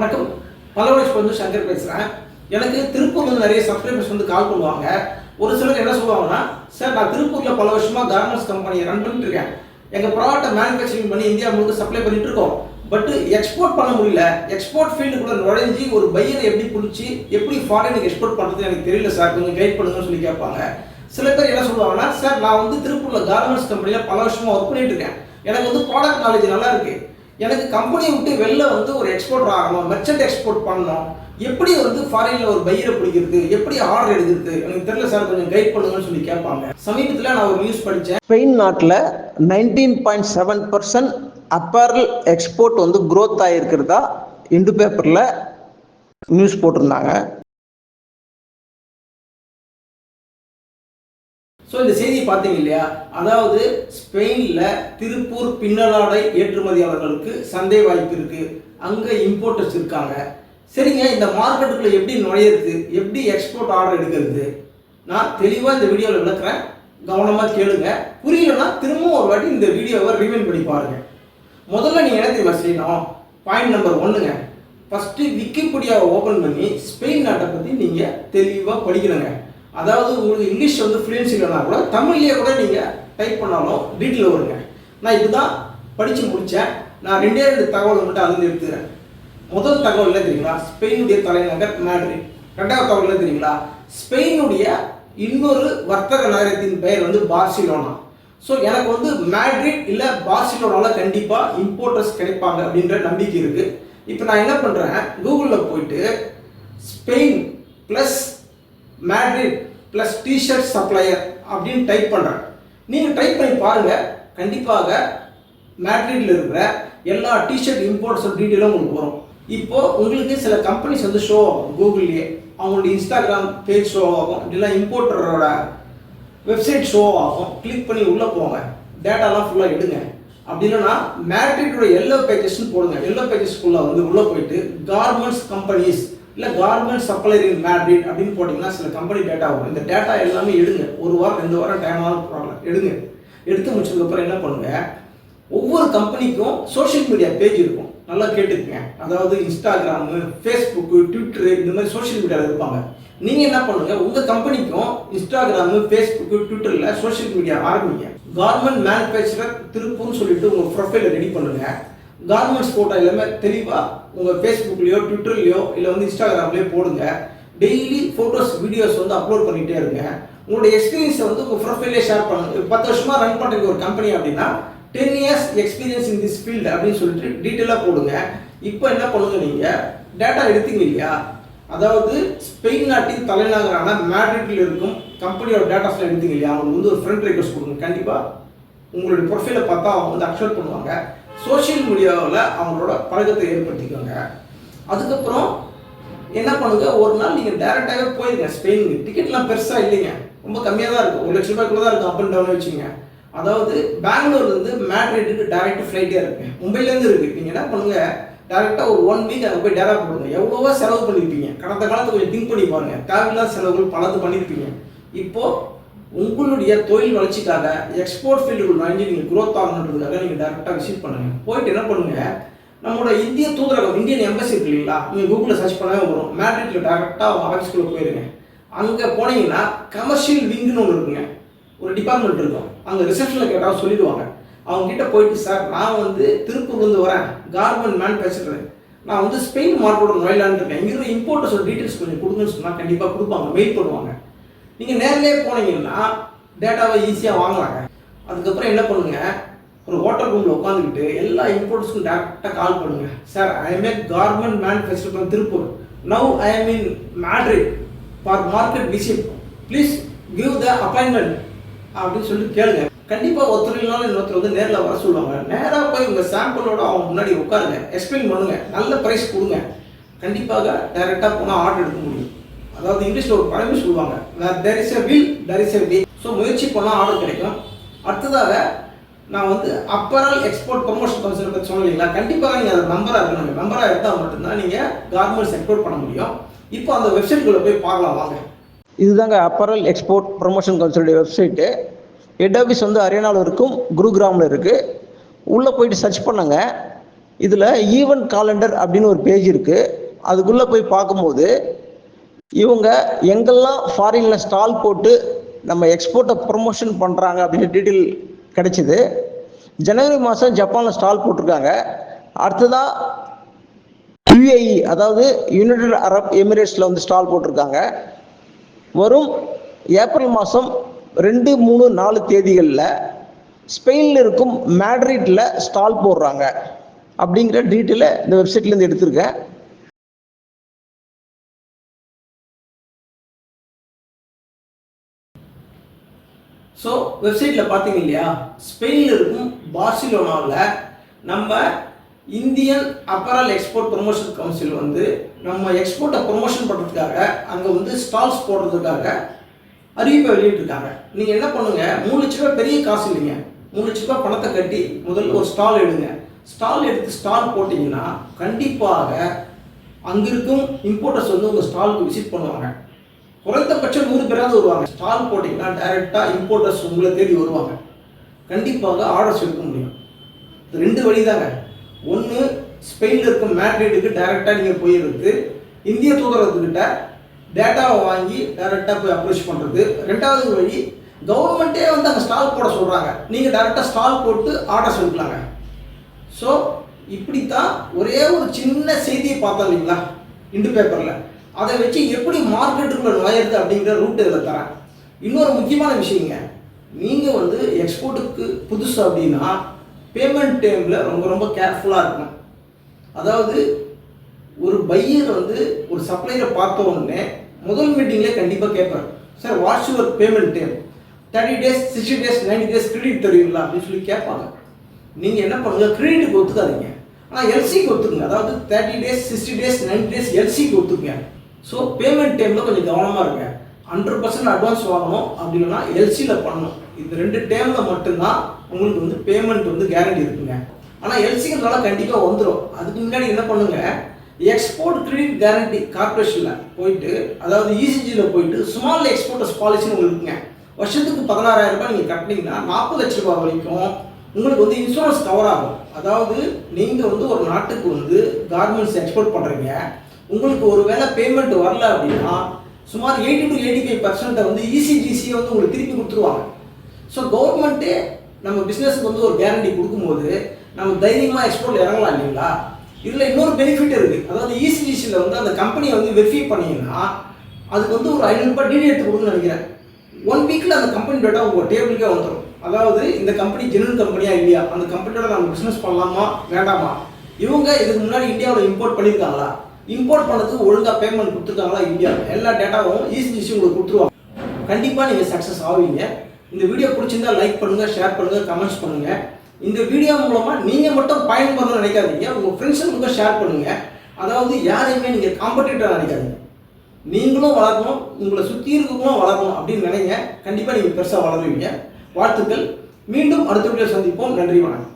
வணக்கம். பல்லவரேஷ் வந்து சங்கர் பேசுகிறேன் எனக்கு திருப்பூர் வந்து நிறைய சப்ஸ்கிரைபர்ஸ் வந்து கால் பண்ணுவாங்க. ஒரு சிலர் என்ன சொல்லுவாங்கன்னா சார் நான் திருப்பூரில் பல வருஷமாக கார்மெண்ட்ஸ் கம்பெனியை ரன் பண்ணிட்டு இருக்கேன். எங்கள் ப்ராடக்ட்டை மேனுஃபேக்சரிங் பண்ணி இந்தியா முழுக்க சப்ளை பண்ணிட்டு இருக்கோம். பட் எக்ஸ்போர்ட் பண்ண முடியல. எக்ஸ்போர்ட் ஃபீல்டுக்குள்ள நுழைஞ்சி ஒரு பையரை எப்படி பிடிச்சி எப்படி ஃபாரினுக்கு எக்ஸ்போர்ட் பண்ணுறது எனக்கு தெரியல சார். கொஞ்சம் கைட் பண்ணுங்கன்னு சொல்லி கேட்பாங்க. சில பேர் என்ன சொல்லுவாங்கன்னா சார் நான் வந்து திருப்பூரில் கார்மெண்ட்ஸ் கம்பெனியில் பல வருஷமாக ஒர்க் பண்ணிட்டு இருக்கேன். எனக்கு வந்து ப்ராடக்ட் நாலேஜ் நல்லா இருக்குது எனக்கு கம்பெனியை விட்டு வெளில வந்து ஒரு எக்ஸ்போர்ட் ஆகணும் மெர்ச்சன்ட் எக்ஸ்போர்ட் பண்ணணும். எப்படி வந்து ஃபாரின்ல ஒரு பையரை பிடிக்கிறது? எப்படி ஆர்டர் எடுக்கிறது? எனக்கு தெரியல சார் கொஞ்சம் கைட் பண்ணுங்கன்னு சொல்லி கேட்பாங்க. சமீபத்தில் நான் ஒரு நியூஸ் படித்தேன் ஸ்பெயின் நாட்டில் nineteen point seven percent apparel export வந்து க்ரோத் ஆகிருக்கிறதா இந்து பேப்பரில் நியூஸ் போட்டிருந்தாங்க. ஸோ இந்த செய்தியை பார்த்தீங்க இல்லையா? அதாவது ஸ்பெயினில் திருப்பூர் பின்னலாடை ஏற்றுமதியாளர்களுக்கு சந்தை வாய்ப்பு இருக்குது அங்கே இம்போர்ட்டர்ஸ் இருக்காங்க. சரிங்க இந்த மார்க்கெட்டுக்குள்ள எப்படி நுழையிறது? எப்படி எக்ஸ்போர்ட் ஆர்டர் எடுக்கிறது? நான் தெளிவாக இந்த வீடியோவில் விளக்குறேன். கவனமாக கேளுங்க. புரியலன்னா திரும்பவும் ஒரு வாட்டி இந்த வீடியோவை ரிவைன் பண்ணி பாருங்க. முதல்ல நீங்கள் என்ன தெரியுமா செய்யணும்? பாயிண்ட் நம்பர் ஒன்றுங்க ஃபஸ்ட்டு விக்கிபீடியாவை ஓப்பன் பண்ணி ஸ்பெயின் நாட்டை பற்றி நீங்கள் தெளிவாக படிக்கணுங்க. அதாவது உங்களுக்கு இங்கிலீஷ் வந்து ஃப்ளூயன்சி இல்லைனா கூட தமிழ்லேயே கூட நீங்கள் டைப் பண்ணாலும் டீட்டெயில் வருங்க. நான் இதுதான் படித்து முடித்தேன் நான் ரெண்டே ரெண்டு தகவல் மட்டும் அதுலேருந்து எடுத்துக்கிறேன். முதல் தகவல் என்ன தெரியுங்களா? ஸ்பெயினுடைய தலைநகர் மேட்ரிட். ரெண்டாவது தகவல் என்ன தெரியுங்களா? ஸ்பெயினுடைய இன்னொரு வர்த்தக நகரத்தின் பெயர் வந்து பார்சிலோனா. ஸோ எனக்கு வந்து மேட்ரிட் இல்லை பார்சிலோனால கண்டிப்பாக இம்போர்ட்டர்ஸ் கிடைப்பாங்க அப்படின்ற நம்பிக்கை இருக்குது இப்போ நான் என்ன பண்ணுறேன் கூகுளில் போயிட்டு Spain plus Madrid plus T shirt supplier அப்படின்னு டைப் பண்ணுறேன் நீங்கள் டைப் பண்ணி பாருங்கள் கண்டிப்பாக மேட்ரிட்ல இருக்கிற எல்லா டிஷர்ட் இம்போர்ட்ஸ் டீட்டெயிலும் உங்களுக்கு வரும். இப்போது உங்களுக்கு சில கம்பெனிஸ் வந்து ஷோ ஆகும். கூகுள்லேயே அவங்களுடைய இன்ஸ்டாகிராம் பேஜ் ஷோ ஆகும். இப்படிலாம் இம்போர்ட்டரோட வெப்சைட் ஷோ ஆகும். கிளிக் பண்ணி உள்ளே போங்க. டேட்டாலாம் ஃபுல்லாக எடுங்க. அப்படி இல்லைன்னா மேட்ரிட்டோட எல்லோ பேஜஸ்னு போடுங்க. எல்லோ பேஜஸ்க்குள்ளே வந்து உள்ளே போயிட்டு கார்மெண்ட்ஸ் கம்பெனிஸ் இல்லை கார்மெண்ட் சப்ளை மேட் மேட்ரிட் அப்படின்னு போட்டிங்கன்னா சில கம்பெனி டேட்டா வரும். இந்த டேட்டா எல்லாமே எடுங்க. ஒரு வாரம் ரெண்டு வாரம் டைம் ஆகும் ப்ராப்ளம் எடுங்க. எடுத்து முடிச்சதுக்கப்புறம் என்ன பண்ணுங்கள் ஒவ்வொரு கம்பெனிக்கும் சோஷியல் மீடியா பேஜ் இருக்கும். நல்லா கேட்டுக்கங்க. அதாவது இன்ஸ்டாகிராமு ஃபேஸ்புக்கு ட்விட்டரு இந்த மாதிரி சோஷியல் மீடியாவில் இருப்பாங்க. நீங்கள் என்ன பண்ணுங்கள் உங்கள் கம்பெனிக்கும் இன்ஸ்டாகிராமு ஃபேஸ்புக்கு ட்விட்டரில் சோஷியல் மீடியா ஆரம்பிங்க. கார்மெண்ட் மேனுஃபேக்சரர் திருப்பூர்னு சொல்லிட்டு உங்கள் ப்ரொஃபைலை ரெடி பண்ணுங்கள் கார்மெண்ட்ஸ் ஃபோட்டோ எல்லாமே தெளிவாக உங்கள் ஃபேஸ்புக்லேயோ ட்விட்டர்லையோ இல்லை வந்து இன்ஸ்டாகிராம்லேயோ போடுங்க. டெய்லி ஃபோட்டோஸ் வீடியோஸ் வந்து அப்லோட் பண்ணிகிட்டே இருங்க. உங்களுடைய எக்ஸ்பீரியன்ஸை வந்து உங்கள் ப்ரொஃபைலே ஷேர் பண்ணுங்க. பத்து வருஷமாக ரன் பண்ணுறீங்க ஒரு கம்பெனி அப்படின்னா ten years experience in this field அப்படின்னு சொல்லிட்டு டீட்டெயிலாக போடுங்க. இப்போ என்ன பண்ணுங்க நீங்கள் டேட்டா எடுத்தீங்க இல்லையா? அதாவது ஸ்பெயின் நாட்டின் தலைநகரான மேட்ரிட்டில் இருக்கும் கம்பெனியோட டேட்டாஸ்லாம் எடுத்தீங்க இல்லையா? அவங்களுக்கு வந்து ஒரு ஃப்ரெண்ட் ரெக்வஸ்ட் கொடுங்க. கண்டிப்பாக உங்களுடைய ப்ரொஃபைலை பார்த்தா அவங்க வந்து அக்செப்ட் பண்ணுவாங்க. சோஷியல் மீடியாவில் அவங்களோட பழக்கத்தை ஏற்படுத்திக்கோங்க. அதுக்கப்புறம் என்ன பண்ணுங்க? ஒரு நாள் நீங்கள் டேரெக்டாகவே போயிருங்க. ஸ்பெயினுக்கு டிக்கெட்லாம் பெருசாக இல்லைங்க. ரொம்ப கம்மியாக தான் இருக்கும். ஒரு லட்ச ரூபாய்க்குள்ள தான் இருக்கும். அப் அண்ட் டவுன் வச்சுங்க அதாவது பெங்களூர்லேருந்து மேட்ரிட்டுக்கு டேரெக்ட் ஃப்ளைட்டே இருக்கு. மும்பைலேருந்து இருக்குது நீங்கள் என்ன பண்ணுங்க? டேரெக்டாக ஒரு ஒன் வீக் அங்கே போய் டேரா போடுங்க. எவ்வளோவா செலவு பண்ணியிருப்பீங்க கடந்த காலத்தை கொஞ்சம் திங்க் பண்ணி பாருங்க. தேவையில்லாத செலவுகள் பலது பண்ணியிருப்பீங்க இப்போது உங்களுடைய தொழில் வளர்ச்சிக்காக எக்ஸ்போர்ட் ஃபீல்டுக்குள்ள நுழைஞ்சு நீங்கள் குரோத் ஆகணுன்றதுக்காக நீங்கள் டேரெக்டாக விசிட் பண்ணுங்க. போயிட்டு என்ன பண்ணுங்கள் நம்மளோட இந்திய தூதரகம் இந்தியன் எம்பசி இருக்கு இல்லைங்களா? நீங்கள் கூகுளில் சர்ச் பண்ணவே வரும். மேட்ரிட்டில் டேரெக்டாக அவங்க ஆஃபீஸ்க்குள்ளே போயிருங்க. அங்கே போனீங்கன்னா கமர்ஷியல் விங்குன்னு ஒன்று இருக்குங்க. ஒரு டிபார்ட்மெண்ட் இருக்கும். அங்கே ரிசப்ஷனில் கேட்டால் சொல்லிடுவாங்க. அவங்க கிட்ட போயிட்டு சார் நான் வந்து திருப்பூர்லேருந்து வரேன். கார்மெண்ட் மேனுஃபேக்சரர் நான் வந்து ஸ்பெயின் மார்க்கெட்டோட நுழையலான்னு இருக்கேன். இங்கிருந்து இம்போர்ட்டர்ஸோட டீட்டெயில்ஸ் கொஞ்சம் கொடுங்கன்னு சொன்னால் கண்டிப்பாக கொடுப்பாங்க. மெயில் பண்ணுவாங்க. நீங்கள் நேரிலே போனீங்கன்னா டேட்டாவை ஈஸியாக வாங்கலாங்க. அதுக்கப்புறம் என்ன பண்ணுங்கள் ஒரு ஹோட்டல் ரூமில் உட்காந்துக்கிட்டு எல்லா இம்போர்ட்ஸ்க்கும் டேரெக்டாக கால் பண்ணுங்கள் sir I am a garment manufacturer from Tiruppur now I am in Madrid for market visit please give the appointment அப்படின்னு சொல்லி கேளுங்க. கண்டிப்பாக ஒருத்தர் இல்லைனாலும் இன்னொருத்தர் வந்து நேரில் வர சொல்லுவாங்க. நேராக போய் உங்கள் சாம்பிளோட அவங்க முன்னாடி உட்காருங்க. எக்ஸ்பிளைன் பண்ணுங்கள் நல்ல ப்ரைஸ் கொடுங்க. கண்டிப்பாக டைரெக்டாக போனால் ஆர்டர் எடுக்க முடியும். அதாவது இங்கிலீஷில் ஒரு பழமே சொல்லுவாங்க. There is a will there is a way so முயற்சி பண்ணால் ஆர்டர் கிடைக்கும். அடுத்ததாக நான் வந்து அப்பரல் எக்ஸ்போர்ட் ப்ரொமோஷன் கமிஷன் பற்றி சொன்னீங்களா கண்டிப்பாக நீங்கள் அது நம்பராக இருக்கணும். நம்பராக இருந்தால் மட்டும்தான் நீங்கள் கார்மெண்ட்ஸ் எக்ஸ்போர்ட் பண்ண முடியும். இப்போ அந்த வெப்சைட்குள்ளே போய் பார்க்கலாம் வாங்க. இதுதாங்க அப்பரல் எக்ஸ்போர்ட் ப்ரொமோஷன் கவுன்சிலுடைய வெப்சைட்டு ஹெட் ஆஃபீஸ் வந்து ஹரியானாவில் இருக்கும் குருகிராமில் இருக்குது உள்ளே போயிட்டு சர்ச் பண்ணுங்க. இதில் ஈவெண்ட் காலண்டர் அப்படின்னு ஒரு பேஜ் இருக்குது அதுக்குள்ளே போய் பார்க்கும்போது இவங்க எங்கெல்லாம் ஃபாரினில் ஸ்டால் போட்டு நம்ம எக்ஸ்போர்ட்டை ப்ரொமோஷன் பண்ணுறாங்க அப்படின்னு டீட்டெயில் கிடைச்சிது. ஜனவரி மாதம் ஜப்பானில் ஸ்டால் போட்டிருக்காங்க. அடுத்ததாக யுஏஇ அதாவது யுனைடெட் அரப் எமிரேட்ஸில் வந்து ஸ்டால் போட்டிருக்காங்க. வரும் ஏப்ரல் மாதம் ரெண்டு மூணு நாலு தேதிகளில் ஸ்பெயினில் இருக்கும் மேட்ரிட்டில் ஸ்டால் போடுறாங்க. அப்படிங்கிற டீட்டெயிலை இந்த வெப்சைட்லேருந்து எடுத்திருக்கேன். ஸோ வெப்சைட்டில் பார்த்தீங்க இல்லையா? ஸ்பெயினில் இருக்கும் பார்சிலோனாவில் நம்ம Indian apparel export promotion council வந்து நம்ம எக்ஸ்போர்ட்டை ப்ரொமோஷன் பண்ணுறதுக்காக அங்கே வந்து ஸ்டால்ஸ் போடுறதுக்காக அறிவிப்பை வெளியிட்டிருக்காங்க. நீங்கள் என்ன பண்ணுங்க? மூணு லட்ச ரூபாய் பெரிய காசு இல்லைங்க. மூணு லட்ச ரூபாய் பணத்தை கட்டி முதல்ல ஒரு ஸ்டால் எடுங்க. ஸ்டால் எடுத்து ஸ்டால் போட்டிங்கன்னா கண்டிப்பாக அங்கே இருக்கும் இம்போர்ட்டர்ஸ் வந்து உங்கள் ஸ்டாலுக்கு விசிட் பண்ணுவாங்க. குறைந்தபட்சம் நூறு பேராவது வருவாங்க. ஸ்டால் போட்டிங்கன்னா டைரெக்டாக இம்போர்ட்டர்ஸ் உங்களை தேடி வருவாங்க. கண்டிப்பாக ஆர்டர்ஸ் எடுக்க முடியும். ரெண்டு வழி தாங்க ஒன்று ஸ்பெயினில் இருக்கும் மேட்ரிட்டுக்கு டைரெக்டாக நீங்கள் போயிருக்கு இந்திய தூதரகத்துக்கிட்ட டேட்டாவை வாங்கி டைரெக்டாக போய் அப்ரோச் பண்ணுறது ரெண்டாவது வழி கவர்மெண்ட்டே வந்து அங்கே ஸ்டால் போட சொல்கிறாங்க நீங்கள் டைரெக்டாக ஸ்டால் போட்டு ஆர்டர்ஸ் எடுக்கலாங்க. ஸோ இப்படித்தான் ஒரே ஒரு சின்ன செய்தியை பார்த்தோம் இல்லைங்களா? இண்டு பேப்பரில் அதை வச்சு எப்படி மார்க்கெட்டுக்குள்ள நுழையிறது அப்படிங்கிற ரூட் இதில் தரேன். இன்னொரு முக்கியமான விஷயங்க நீங்கள் வந்து எக்ஸ்போர்ட்டுக்கு புதுசு அப்படின்னா பேமெண்ட் டைமில் ரொம்ப ரொம்ப கேர்ஃபுல்லாக இருக்கணும். அதாவது ஒரு பையர் வந்து ஒரு சப்ளையரை பார்த்த உடனே முதல் மீட்டிங்லேயே கண்டிப்பாக கேட்பேன். Sir what's your payment time thirty days sixty days ninety days credit தருவீங்களா? அப்படின்னு சொல்லி கேட்பாங்க. நீங்கள் என்ன பண்ணுங்க? கிரெடிட்டுக்கு ஒத்துக்காதீங்க. ஆனால் எல்சிக்கு ஒத்துக்குங்க. அதாவது thirty days sixty days ninety days எல்சிக்கு ஒத்துக்குங்க. ஸோ பேமெண்ட் டைமில் கொஞ்சம் கவனமாக இருங்க. ஹண்ட்ரட் பர்சன்ட் அட்வான்ஸ் வாங்கணும் அப்படின்னா எல்சியில் பண்ணணும். இந்த ரெண்டு டைமில் மட்டும்தான் உங்களுக்கு வந்து பேமெண்ட் வந்து கேரண்டி இருக்குங்க. ஆனால் எல்சிங்கிறதுனால கண்டிப்பாக வந்துடும் அதுக்கு முன்னாடி என்ன பண்ணுங்க? எக்ஸ்போர்ட் கிரெடிட் கேரண்டி கார்பரேஷனில் போயிட்டு அதாவது இசிஜியில் போயிட்டு ஸ்மால் எக்ஸ்போர்ட்டர்ஸ் பாலிசின்னு உங்களுக்கு இருக்குங்க. வருஷத்துக்கு பதினாறாயிரம் ரூபாய் நீங்கள் கட்டினீங்கன்னா நாற்பது லட்ச ரூபாய் வரைக்கும் உங்களுக்கு வந்து இன்சூரன்ஸ் கவர் ஆகும். அதாவது நீங்கள் வந்து ஒரு நாட்டுக்கு வந்து கார்மெண்ட்ஸ் எக்ஸ்போர்ட் பண்ணுறீங்க உங்களுக்கு ஒரு வேளை பேமெண்ட் வரல அப்படின்னா சுமார் எயிட்டி டு எயிட்டி ஃபைவ் பர்சன்ட்டை வந்து இசிஜிசியை வந்து உங்களுக்கு திருப்பி கொடுத்துருவாங்க. ஸோ கவர்மெண்ட்டே நம்ம பிஸ்னஸுக்கு வந்து ஒரு கேரண்டி கொடுக்கும்போது நம்ம தைரியமாக எக்ஸ்போர்ட் இறங்கலாம் இல்லைங்களா? இதில் இன்னொரு பெனிஃபிட் இருக்குது அதாவது இசிஜிசியில் வந்து அந்த கம்பெனியை வந்து வெரிஃபை பண்ணீங்கன்னா அதுக்கு வந்து ஒரு ஐநூறுரூபா டிடி எடுத்து கொடுங்கன்னு நினைக்கிறேன். ஒன் வீக்கில் அந்த கம்பெனி டேட்டா உங்கள் டேபிளுக்கே வந்துடும் அதாவது இந்த கம்பெனி ஜெனுவன் கம்பெனியா இல்லையா? அந்த கம்பெனியோட நம்ம பிஸ்னஸ் பண்ணலாமா? வேண்டாமா? இவங்க இதுக்கு முன்னாடி இந்தியாவில் இம்போர்ட் பண்ணியிருக்காங்களா? இம்போர்ட் பண்ணதுக்கு ஒழுங்காக பேமெண்ட் கொடுத்துருக்காங்களா இல்லையா? எல்லா டேட்டாவும் ஈஸி ஈஸி உங்களுக்கு கொடுத்துருவாங்க. கண்டிப்பாக நீங்கள் சக்ஸஸ் ஆவீங்க. இந்த வீடியோ பிடிச்சிருந்தா லைக் பண்ணுங்கள் ஷேர் பண்ணுங்கள் கமெண்ட்ஸ் பண்ணுங்கள் இந்த வீடியோ மூலமாக நீங்கள் மட்டும் பயன்படணும்னு நினைக்காதீங்க. உங்கள் ஃப்ரெண்ட்ஸுங்களுக்கு ஷேர் பண்ணுங்கள் அதாவது யாரையுமே நீங்கள் காம்படிட்டர் நினைக்காதீங்க. நீங்களும் வளரணும் உங்களை சுற்றி இருக்கவங்களும் வளரணும் அப்படின்னு நினைங்க. கண்டிப்பாக நீங்கள் பெருசாக வளருவீங்க. வாழ்த்துக்கள். மீண்டும் அடுத்த வீடியோ சந்திப்போம். நன்றி வணக்கம்.